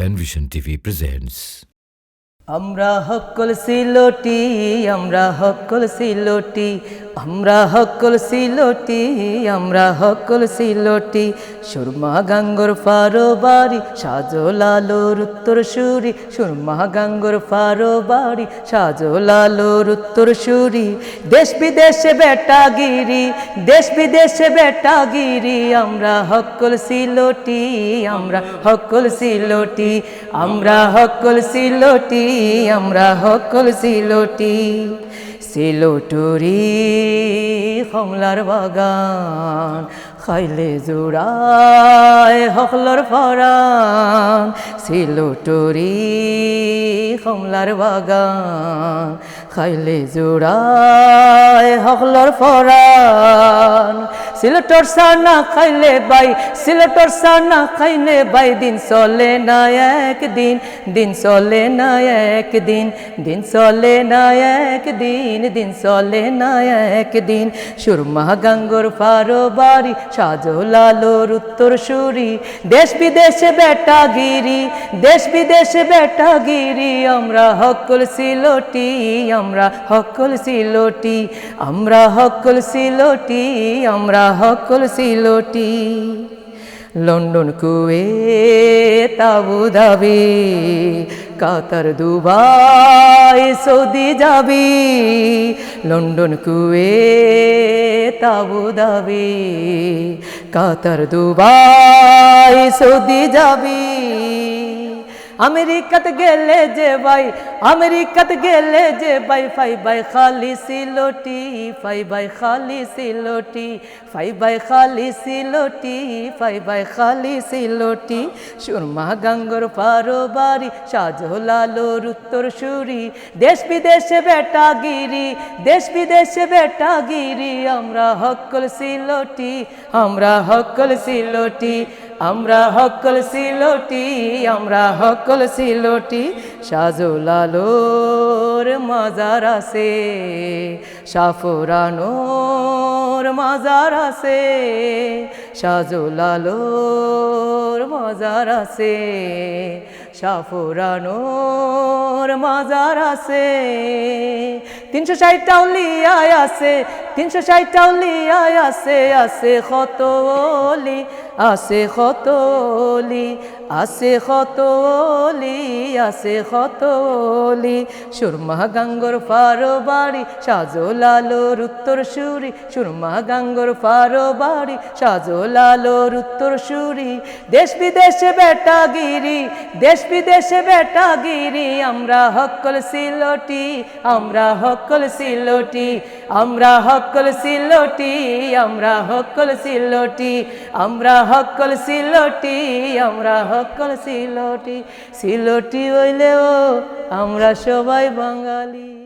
Penvision TV presents. আমরা হকল সিলোটি আমরা হকল সিলোটি আমরা হকল সিলোটি আমরা হকল সিলোটি সুরমা গাঙ্গর ফারো বাড়ি সাজো লালোর উত্তর সুরি সুরমা গাঙ্গর ফারো বাড়ি সাজো লালোর উত্তর সুরি দেশ বিদেশে বেটাগিরি, দেশ বিদেশে বেটাগিরি। আমরা হকল সিলোটি আমরা হকল সিলোটি আমরা হকল সিলোটি আমরা হকল সিলোটি সিলোটুরি কমলার বাগান খাইলে জোড়ায় হকলর ফরান। সিলোটুরি কমলার বাগান খাইলে জোড়ায় হকলর ফরান। সিলেটর সানা খাইলে বাই সিলেটর সানা খাইলে বাই। দিন চলে না একদিন, দিন চলে না একদিন, দিন চলে না একদিন, দিন চলে না একদিন। সুরমা গাঙ্গর ফারো বাড়ি সাজো লালোর উত্তর সুরি। দেশ বিদেশে বেটাগিরি, দেশ বিদেশে বেটাগিরি। আমরা হকল সিলোটি আমরা হকল সিলোটি আমরা হকল সিলোটি আমরা হকল সিলোটি, London Kuwait Abu Dhabi Qatar, Dubai, Saudi যাবি London Kuwait Abu Dhabi Qatar, Dubai, Saudi যাবি আমেরিকাত গেলে যে ভাই, আমেরিকাত গেলে যে ভাই, ফাই বাই খালি সিলোটি ফাই বাই খালি সিলোটি ফাই বাই খালি সিলোটি ফাই বাই খালি সিলোটি সুরমা গাঙ্গর পারো বাড়ি সাজলালোর উত্তর সুরি দেশ বিদেশে বেটাগিরি, দেশ বিদেশে বেটাগিরি, আমরা হকল সিলোটি আমরা হকল সিলোটি আমরা হকল সিলোটি, আমরা হকল সিলোটি, সাজলালোর মাজার আছে, সাফরানোর মাজার আছে, সাজলালোর মাজার আছে, সাফরানোর মাজার আছে, তিনশো ষাটটা উলিয়ায় আছে তিনশো ষাটটা উলিয়ায় আছে আছে কত অলি আছে কত অলি আছে কত অলি আছে কত অলি। সুরমা গাঙ্গর ফারো বাড়ি সাজো লালোর উত্তর সুরি। সুরমা গাঙ্গর ফারো বাড়ি সাজো লালোর উত্তর সুরি। দেশ বিদেশে বেটাগিরি, দেশ বিদেশে বেটাগিরি, আমরা হকল সিলোটি, আমরা হকল সিলোটি, আমরা হকল সিলোটি, আমরা হকল সিলোটি, আমরা হকল সিলোটি, আমরা হকল সিলোটি সিলোটি হইলেও আমরা সবাই বাঙালি।